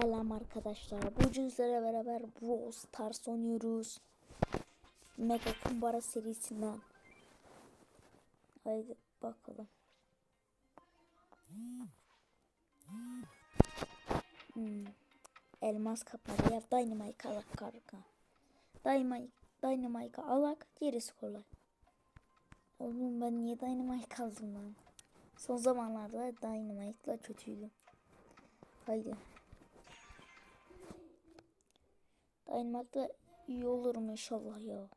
Selam arkadaşlar. Bugün sizlerle beraber Brawl Stars oynuyoruz. Mega Kumbara serisinden. Haydi bakalım. Hmm. Elmas kapalı ya Dynamite alak karga. Dynamite, Dynamite alak gerisi kolay. Oğlum ben niye Dynamite aldım lan? Son zamanlarda Dynamite'la kötüydüm. Haydi. Dynamite'la iyi olurum inşallah ya.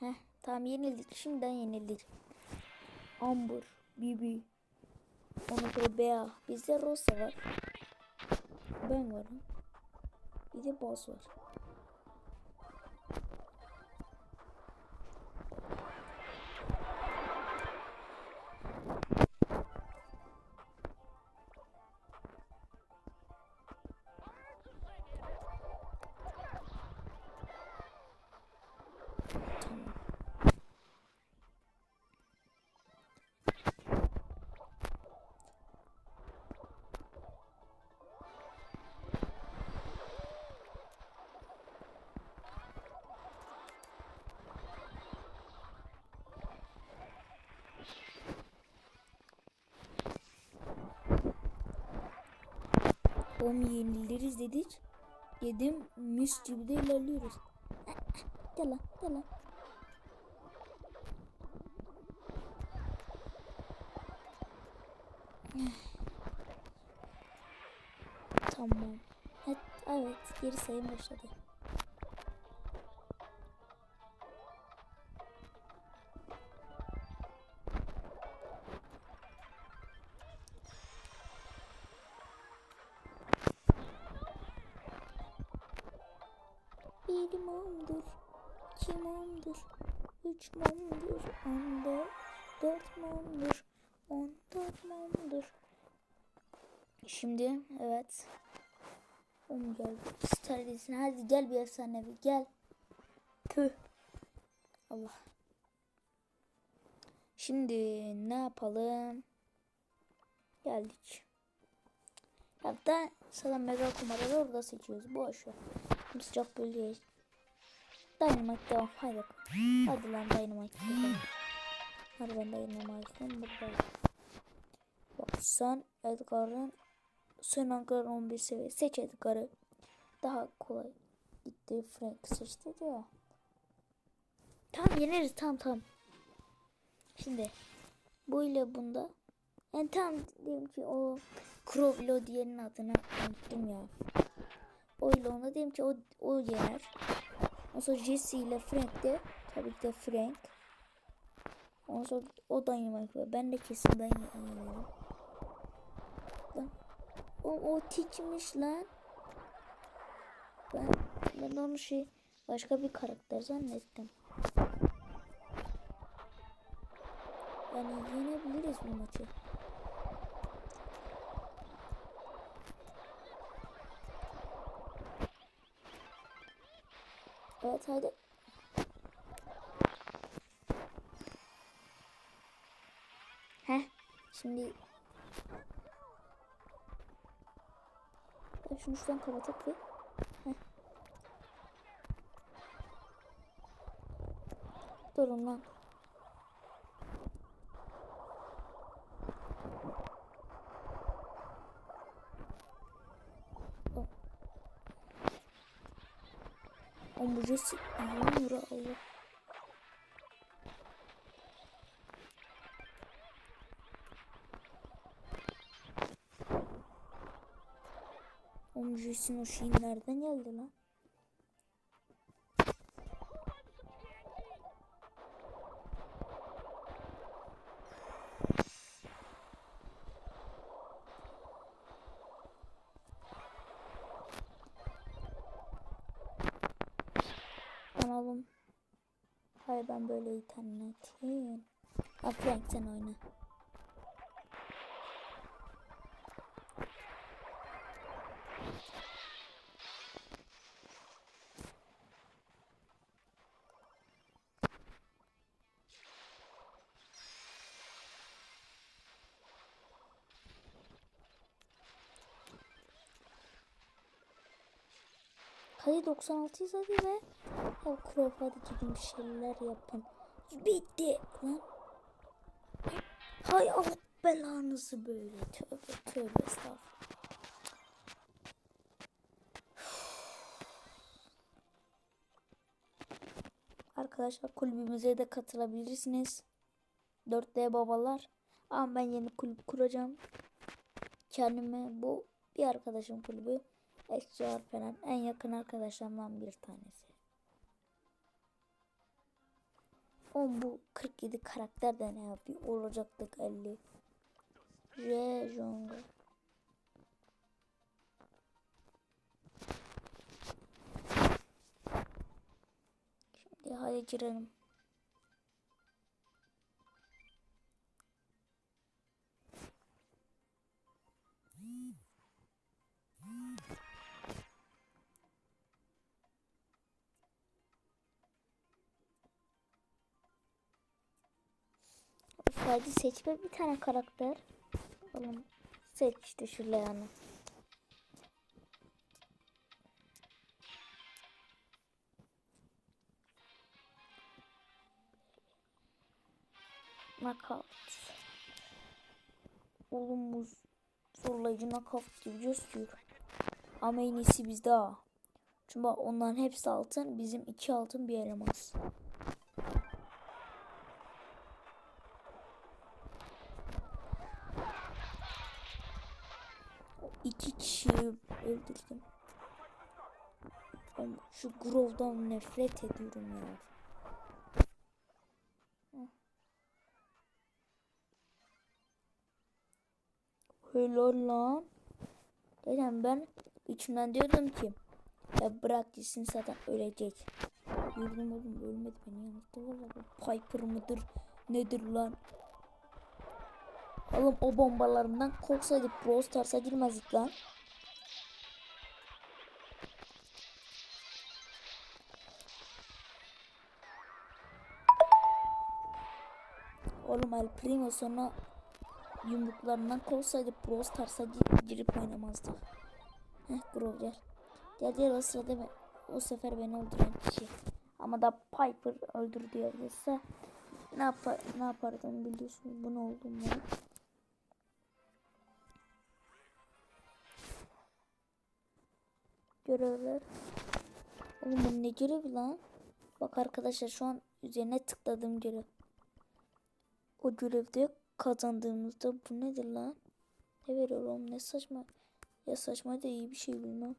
Heh tamam yenildik. Şimdiden yenildik. Amber, Bibi. Ona göre Bea. Bizde Rosa var. Ben varım. Bir de Boss var. Oğlum yeniliriz dedik. Yedim mis gibi de ilerliyoruz. Gel lan gel lan. Tamam. Evet, evet geri sayım başladı. Bir mumdur, iki mumdur, üç mumdur, on dört, dört mumdur, on dört mumdur. Şimdi evet. Oğlum gel. Star desin. Hadi gel bir efsanevi gel. Tüh. Allah. Şimdi ne yapalım? Geldik. Hatta sana mega kumaraları orada seçiyoruz. Boş ver. Sıcak bölgeye. Dynamite devam. Hadi. Hadi lan Dynamite. Hadi ben Dynamite'ım burada. Edgar'ın sen Edgar'ın 11 seviye. Seç Edgar'ı. Daha kolay. Gitti Frank seçti ya. Tamam yeneriz tamam tamam. Şimdi bu ile bunda yani tam diyelim ki o Crowlo diğerinin adını unuttum ya. O ile onda diyelim ki o, o yener. Ondan sonra Jesse ile Frank de tabii ki de Frank. Ondan sonra o yemek var. Ben de kesin ben yenerim. O, o tikmiş lan. Ben, ben onu şey başka bir karakter zannettim. Yani yenebiliriz bu maçı. Evet hadi. Heh şimdi ben şunu şuradan kapatıp bir Heh. Durun lan. Oğlum bu Jesse inanmıyor Allah. Oğlum Jesse'nin o şeyin nereden geldi lan? Hayır ben böyle internetin. Ha Frank sen oyna. Hadi 96 hadi ve ya hadi gidin bir şeyler yapın. Bitti lan. Hay Allah belanızı böyle. Tövbe tövbe estağfurullah. Arkadaşlar kulübümüze de katılabilirsiniz. 4D babalar. Ama ben yeni kulüp kuracağım. Kendime bu bir arkadaşım kulübü. Eşciğer falan en yakın arkadaşlarımdan bir tanesi. On bu 47 karakter de ne yapıyor? Olacaktık 50. J. Jonga. Şimdi hadi girelim. Hadi seçme bir tane karakter. Oğlum seç işte şu Leon'u. Knockout. Oğlum bu zorlayıcı knockout gibi gözüküyor. Ama en iyisi bizde ha. Çünkü onların hepsi altın. Bizim iki altın bir elmas. İki kişiyi öldürdüm. Ama şu Grove'dan nefret ediyorum ya. Helal lan. Dedim ben içimden diyordum ki ya bırak gitsin zaten ölecek. Gördüm oğlum ölmedi beni yanılttı valla Piper mıdır nedir lan. Oğlum o bombalarımdan korksaydık Brawl Stars'a girmezdik lan. Oğlum El Primo sonra yumruklarından korksaydık Brawl Stars'a girip oynamazdık. Heh Grove gel. Gel gel o sırada ben, o sefer beni öldüren kişi. Ama da Piper öldür diyebilirse ne yapar ne yapardım biliyorsunuz bu ne oldu Görevler. Oğlum bu ne görevi lan? Bak arkadaşlar şu an üzerine tıkladığım görev. O görevde kazandığımızda bu nedir lan? Ne veriyor oğlum ne saçma. Ya saçma da iyi bir şey bilmem.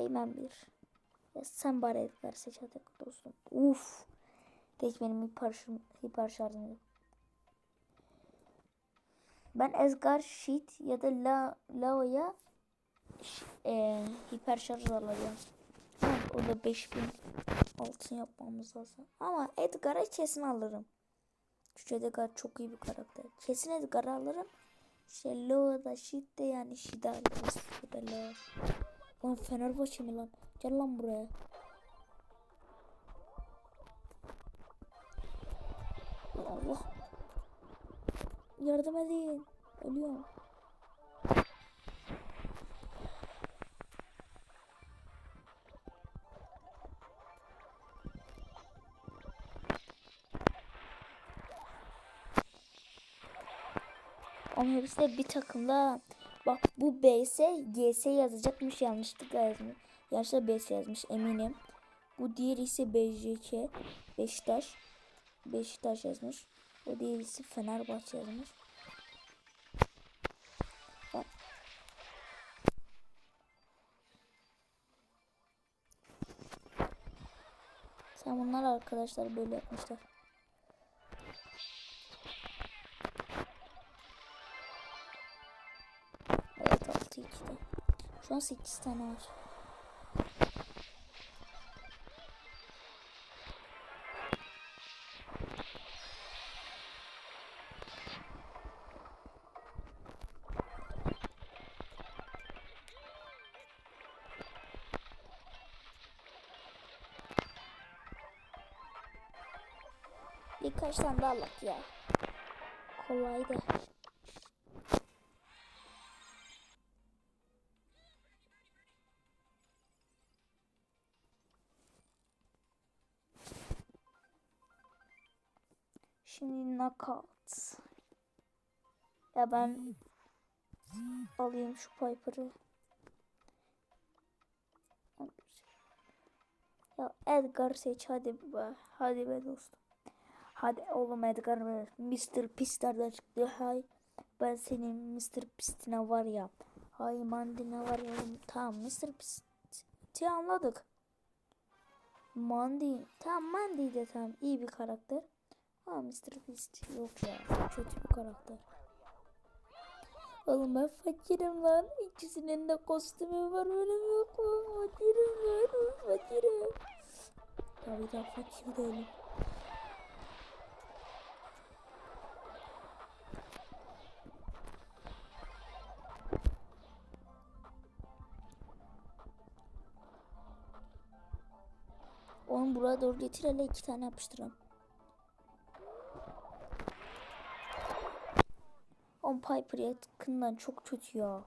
Eymen bir. Ya sen bari Edgar seç hadi dostum. Uf. Geç benim hiper, hiper şarjım yok. Ben Edgar Sheet ya da La Lao'ya e, hiper şarj alacağım. O da 5000 altın yapmamız lazım. Ama Edgar'a kesin alırım. Çünkü Edgar çok iyi bir karakter. Kesin Edgar'ı alırım. İşte Lo da Shit de yani Shida alırız. Bu da Lo. Lan Fenerbahçe mi lan? Gel lan buraya. Allah. Yardım edin. Ölüyorum. Ama hepsi de bir takımda. Bak bu BS GS yazacakmış yanlışlıkla yazmış. Yanlışlıkla BS yazmış eminim. Bu diğeri ise BJK Beşiktaş. Beşiktaş yazmış. O diğeri ise Fenerbahçe yazmış. Bak. Sen bunlar arkadaşlar böyle yapmışlar. 2'de. Şu an 8 tane var. Birkaç tane daha alak ya. Kolaydı. Şimdi knockout. Ya ben alayım şu Piper'ı. Ya Edgar seç hadi be. Hadi be dostum. Hadi oğlum Edgar ver. Mr. Pist'lerden çıktı. Hay ben senin Mr. Pist'ine var ya. Hay Mandy'ne var ya oğlum. Tamam Mr. Pist'i anladık. Mandy. Tamam Mandy de tamam iyi bir karakter. Ama Mr. Beast yok ya. Kötü bir karakter. Oğlum ben fakirim lan. İkisinin de kostümü var benim yok mu? Fakirim ben. Fakirim. Tabii da fakir değilim. Onu buraya doğru getir hele iki tane yapıştıralım. On Piper yakından çok kötü ya.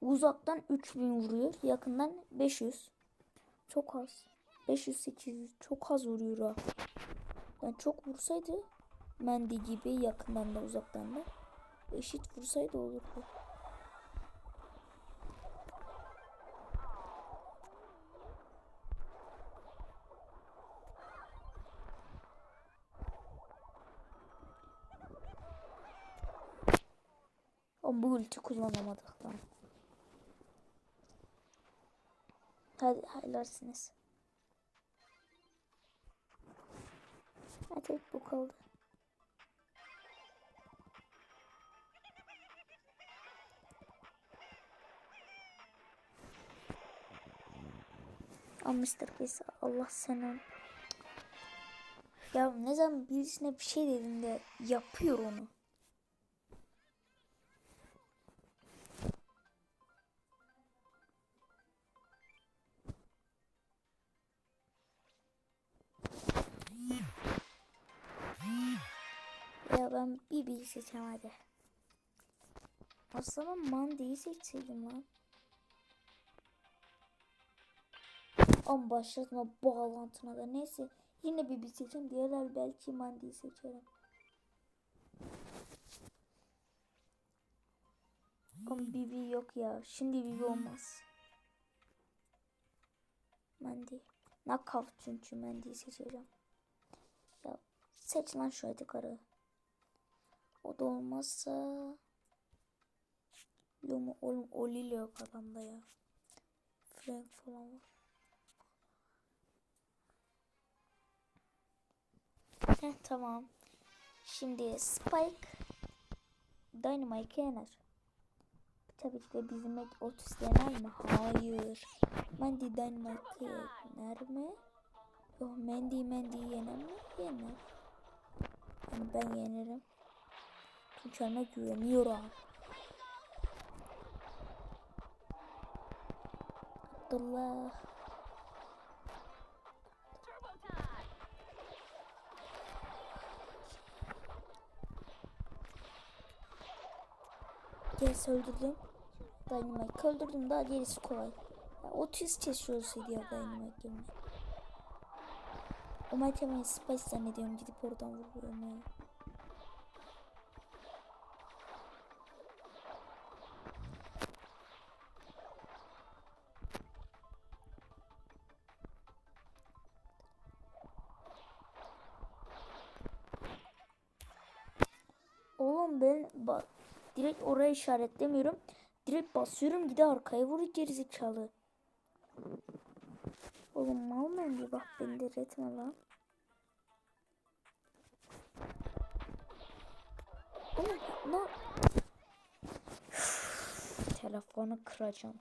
Uzaktan 3000 vuruyor. Yakından 500. Çok az. 500 800 çok az vuruyor ha. Yani çok vursaydı Mandy gibi yakından da uzaktan da eşit vursaydı olurdu. Bu ulti kullanamadık lan. Hadi hayırlısınız. Ha tek bu kaldı. Ama Mr. Allah senin. Ya ne zaman birisine bir şey dediğinde yapıyor onu. Seçeceğim hadi. Aslında Mandy'yi seçseydim lan. Ama başlatma bağlantına da neyse. Yine Bibi seçeceğim. Diğerler belki Mandy'yi seçerim. Ama Bibi yok ya. Şimdi Bibi olmaz. Mandy. Knockout çünkü Mandy'yi seçeceğim. Ya seç lan şu Edgar'ı. O da olmazsa Lumu oğlum Oli yok adamda ya. Frank falan var. Heh, tamam. Şimdi Spike Dynamite yener. Tabii ki de bizim Mac yener mi? Hayır. Mandy Dynamite yener mi? Yok Mandy Mandy yener mi? Yener. Yani ben yenerim. Kendime güveniyorum. Abdullah. Gerisi öldürdüm. Dynamite öldürdüm daha gerisi kolay. Ya, 30 kez olsaydı ya Dynamite yerine. O Mighty Spice zannediyorum gidip oradan vuruyorum ya. Ben direkt oraya işaretlemiyorum. Direkt basıyorum gide arkaya vuruyor gerizekalı. Oğlum mal mı bak beni de etme lan. Oğlum ne? Telefonu kıracağım.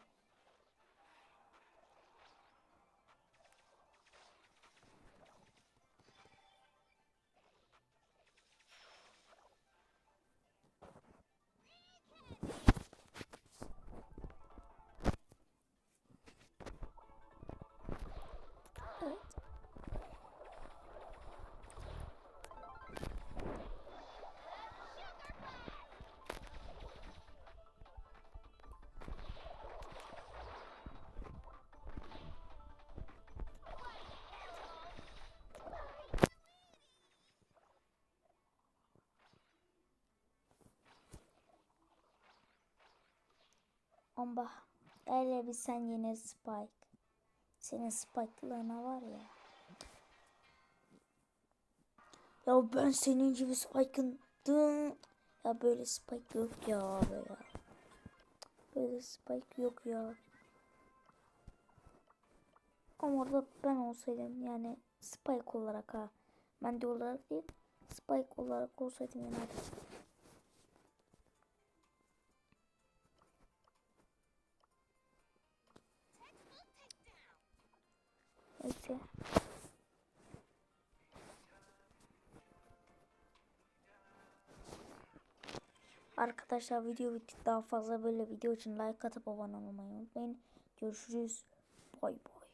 Amba. Öyle bir sen yine Spike. Senin Spike'larına var ya. Ya ben senin gibi Spike'ın dın. Ya böyle Spike yok ya abi ya. Böyle Spike yok ya. Ama orada ben olsaydım yani Spike olarak ha. Ben de olarak değil. Spike olarak olsaydım yani. Arkadaşlar video. Daha fazla böyle video için like atıp abone olmayı unutmayın. Görüşürüz. Bay bay.